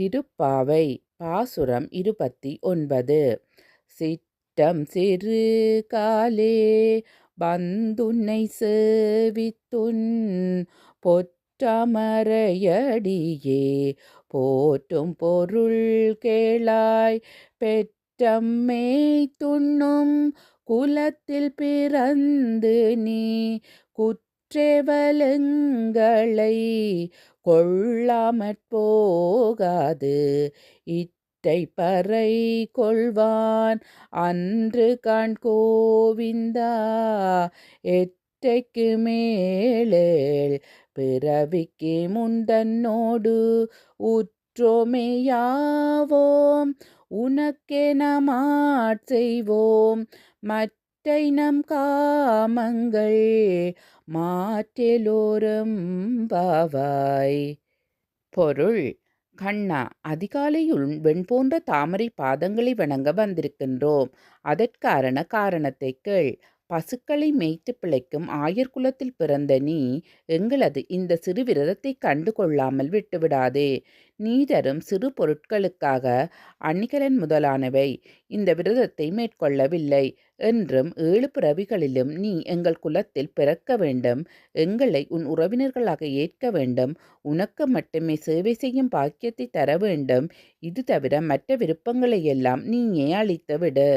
திருப்பாவை பாசுரம் இருபத்தி ஒன்பது. சிட்டம் சிறு காலே பந்துன்னை சேவித்துன் பொற்றமரையடியே. போற்றும் பொருள் கேளாய் பெற்றம்மே துண்ணும் குலத்தில் பிறந்து நீ குத் குற்றேவலங்களை கொள்ளாமற் போகாது. இட்டை பறை கொள்வான் அன்று காண் கோவிந்தா. எட்டைக்கு மேலேல் பிறவிக்கு முந்தன்னோடு உற்றோமேயாவோம் உனக்கென மாட் செய்வோம். மற்ற நம் காமங்கள் மாற்றெலோரும் பாவாய். பொருள் கண்ணா அதிகாலையுள் வெண் போன்ற தாமரை பாதங்களை வணங்க வந்திருக்கின்றோம். அதற்கான காரணத்தை கேள். பசுக்களை மேய்த்து பிழைக்கும் ஆயர் குலத்தில் பிறந்த நீ எங்களது இந்த சிறு விரதத்தை கண்டு கொள்ளாமல் விட்டுவிடாதே. நீ தரும் சிறு பொருட்களுக்காக அணிகலன் முதலானவை. இந்த விரதத்தை மேற்கொள்ளவில்லை. என்றும் ஏழு பிறவிகளிலும் நீ எங்கள் குலத்தில் பிறக்க வேண்டும். எங்களை உன் உறவினர்களாக ஏற்க வேண்டும். உனக்கு மட்டுமே சேவை செய்யும் பாக்கியத்தை தர வேண்டும். இது தவிர மற்ற விருப்பங்களை எல்லாம் நீயே அளித்துவிடு